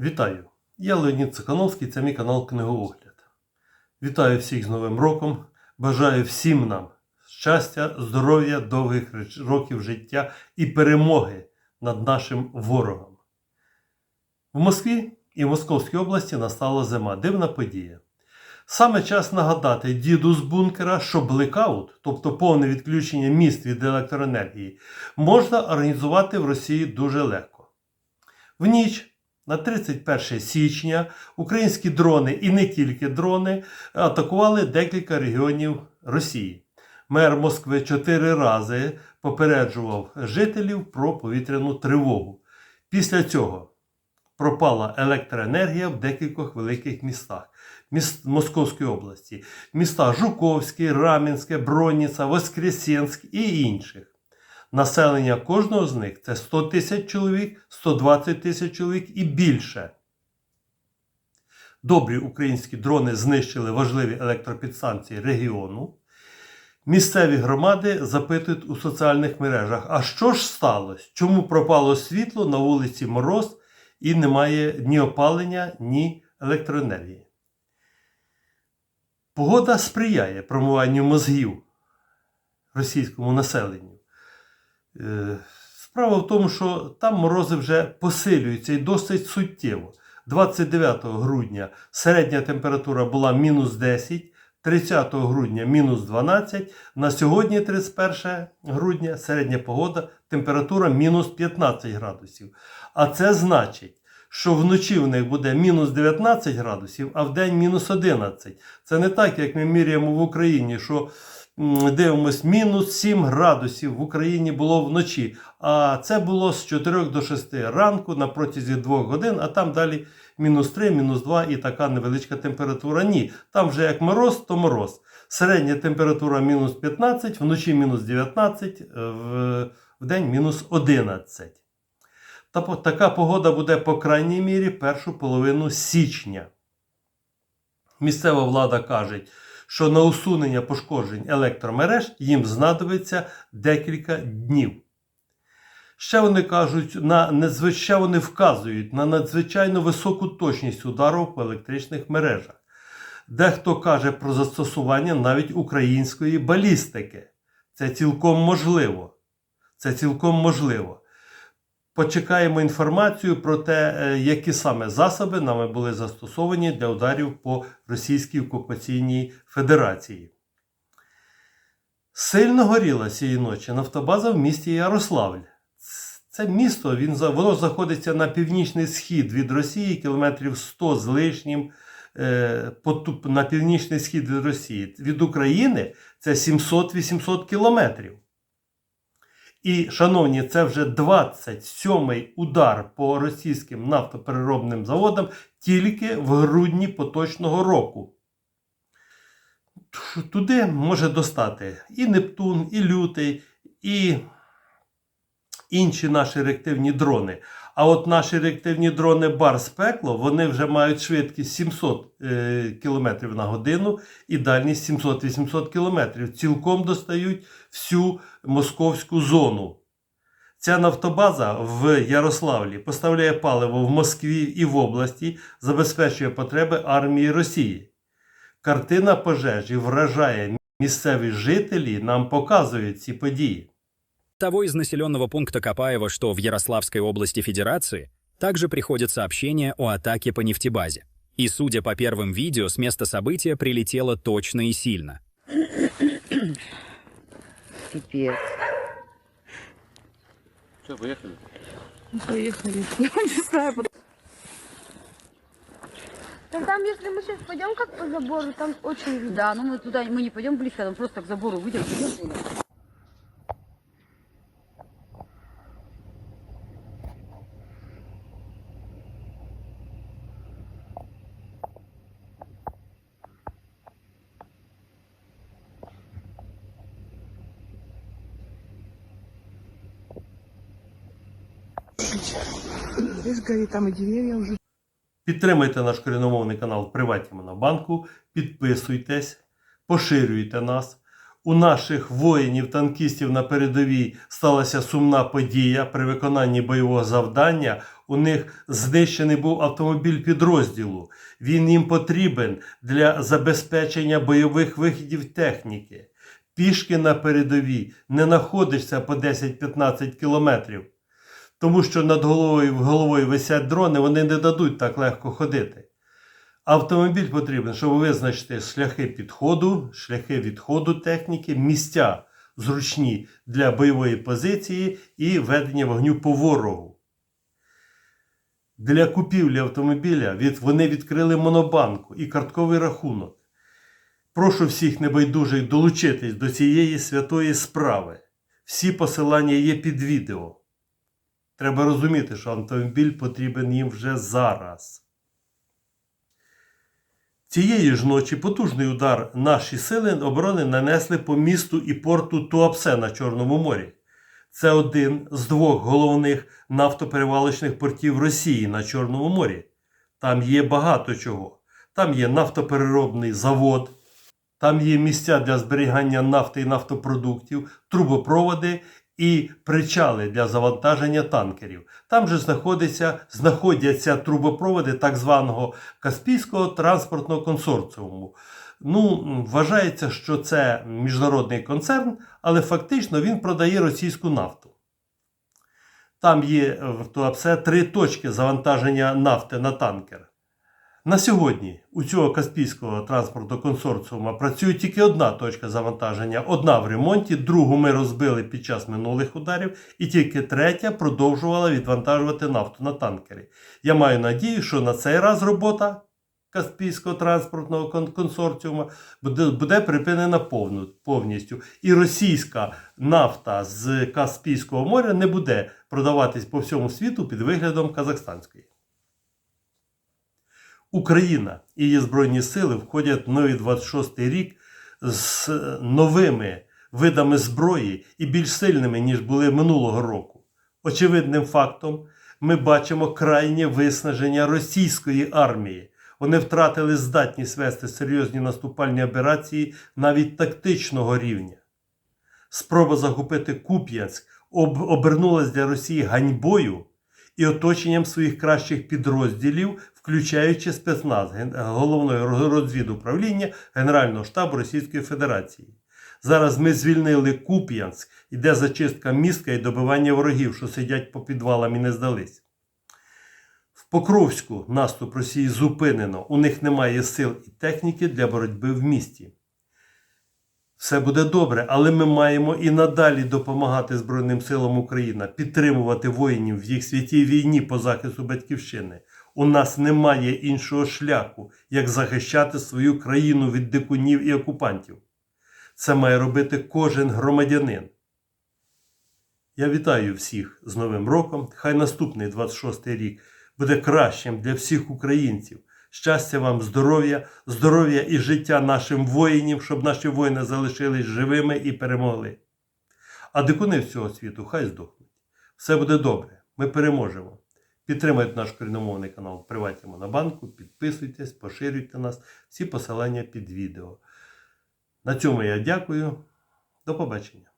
Вітаю! Я Леонід Цихановський, це мій канал Книгоогляд. Вітаю всіх з Новим роком. Бажаю всім нам щастя, здоров'я, довгих років життя і перемоги над нашим ворогом. В Москві і в Московській області настала зима. Дивна подія. Саме час нагадати діду з бункера, що блекаут, тобто повне відключення міст від електроенергії, можна організувати в Росії дуже легко. В ніч на 31 січня українські дрони і не тільки дрони атакували декілька регіонів Росії. Мер Москви чотири рази попереджував жителів про повітряну тривогу. Після цього пропала електроенергія в декількох великих містах міст Московської області, міста Жуковське, Рам'янське, Бронніца, Воскресенськ і інших. Населення кожного з них це 100 тисяч чоловік, 120 тисяч чоловік і більше. Добрі українські дрони знищили важливі електропідстанції регіону. Місцеві громади запитують у соціальних мережах: а що ж сталося? Чому пропало світло на вулиці Мороз і немає ні опалення, ні електроенергії? Погода сприяє промиванню мозгів російському населенню. Е, Справа в тому, що там морози вже посилюються і досить суттєво. 29 грудня середня температура була мінус 10, 30 грудня мінус 12, на сьогодні, 31 грудня, середня погода, температура мінус 15 градусів. А це значить, що вночі в них буде мінус 19 градусів, а в день мінус 11. Це не так, як ми міряємо в Україні, що дивимось, мінус 7 градусів в Україні було вночі. А це було з 4 до 6 ранку на протязі 2 годин, а там далі мінус 3, мінус 2 і така невеличка температура. Ні, там вже як мороз, то мороз. Середня температура мінус 15, вночі мінус 19, в, в день мінус 11. Та така погода буде по крайній мірі першу половину січня. Місцева влада каже, що на усунення пошкоджень електромереж їм знадобиться декілька днів. Ще вони кажуть, на ще вони вказують на надзвичайно високу точність удару по електричних мережах. Дехто каже про застосування навіть української балістики. Це цілком можливо. Це цілком можливо. Почекаємо інформацію про те, е, які саме засоби нами були застосовані для ударів по Російській окупаційній Федерації. Сильно горіла цієї ночі нафтобаза в місті Ярославль. Це місто він, воно знаходиться на північний схід від Росії, кілометрів 100 з лишнім е, на північний схід від Росії. Від України це 700-800 кілометрів. І, шановні, це вже 27-й удар по російським нафтопереробним заводам тільки в грудні поточного року. Туди може достати і Нептун, і Лютий, і інші наші реактивні дрони. А от наші реактивні дрони Барс Пекло, вони вже мають швидкість 700 е, км на годину і дальність 700-800 км. Цілком достають всю московську зону. Ця нафтобаза в Ярославлі поставляє паливо в Москві і в області, забезпечує потреби армії Росії. Картина пожежі вражає місцеві жителі, нам показують ці події. Того из населенного пункта Копаева, что в Ярославской области Федерации, также приходят сообщения о атаке по нефтебазе. И, судя по первым видео, с места события прилетело точно и сильно. Пипец. Все, поехали. Поехали. Я не знаю, Так там, если мы сейчас пойдем как по забору, там очень видно. Да, но мы туда мы не пойдем близко, там просто к забору выйдем. Здесь там и деревья уже. Підтримайте наш коріномовний канал Приваті Монобанку, підписуйтесь, поширюйте нас. У наших воїнів-танкістів на передовій сталася сумна подія при виконанні бойового завдання. У них знищений був автомобіль підрозділу. Він їм потрібен для забезпечення бойових вихідів техніки. Пішки на передовій не знаходишся по 10-15 кілометрів. Тому що над головою, головою висять дрони, вони не дадуть так легко ходити. Автомобіль потрібен, щоб визначити шляхи підходу, шляхи відходу техніки, місця зручні для бойової позиції і ведення вогню по ворогу. Для купівлі автомобіля від, вони відкрили монобанку і картковий рахунок. Прошу всіх небайдужих долучитись до цієї святої справи. Всі посилання є під відео. Треба розуміти, що автомобіль потрібен їм вже зараз. Цієї ж ночі потужний удар наші сили оборони нанесли по місту і порту Туапсе на Чорному морі. Це один з двох головних нафтоперевалочних портів Росії на Чорному морі. Там є багато чого. Там є нафтопереробний завод, там є місця для зберігання нафти і нафтопродуктів, трубопроводи і причали для завантаження танкерів. Там же знаходиться, знаходяться трубопроводи так званого Каспійського транспортного консорціуму. Ну, вважається, що це міжнародний концерн, але фактично він продає російську нафту. Там є е, в Туапсе три точки завантаження нафти на танкер. На сьогодні у цього Каспійського транспортного консорціума працює тільки одна точка завантаження, одна в ремонті, другу ми розбили під час минулих ударів, і тільки третя продовжувала відвантажувати нафту на танкери. Я маю надію, що на цей раз робота Каспійського транспортного кон- консорціуму буде, припинена повністю. І російська нафта з Каспійського моря не буде продаватись по всьому світу під виглядом казахстанської. Україна і її Збройні сили входять в новий 26-й рік з новими видами зброї і більш сильними, ніж були минулого року. Очевидним фактом ми бачимо крайнє виснаження російської армії. Вони втратили здатність вести серйозні наступальні операції навіть тактичного рівня. Спроба захопити Куп'янськ об- обернулась для Росії ганьбою і оточенням своїх кращих підрозділів, включаючи спецназ головного розвідуправління Генерального штабу Російської Федерації. Зараз ми звільнили Куп'янськ, іде зачистка містка і добивання ворогів, що сидять по підвалам і не здались. В Покровську наступ Росії зупинено. У них немає сил і техніки для боротьби в місті. Все буде добре, але ми маємо і надалі допомагати Збройним силам України, підтримувати воїнів в їх святій війні по захисту батьківщини. У нас немає іншого шляху, як захищати свою країну від дикунів і окупантів. Це має робити кожен громадянин. Я вітаю всіх з Новим роком. Хай наступний 26-й рік буде кращим для всіх українців. Щастя вам, здоров'я, здоров'я і життя нашим воїнам, щоб наші воїни залишились живими і перемогли. А дикуни всього світу хай здохнуть. Все буде добре. Ми переможемо. Підтримайте наш корінномовний канал в Приваті Монобанку, підписуйтесь, поширюйте нас. Всі посилання під відео. На цьому я дякую. До побачення.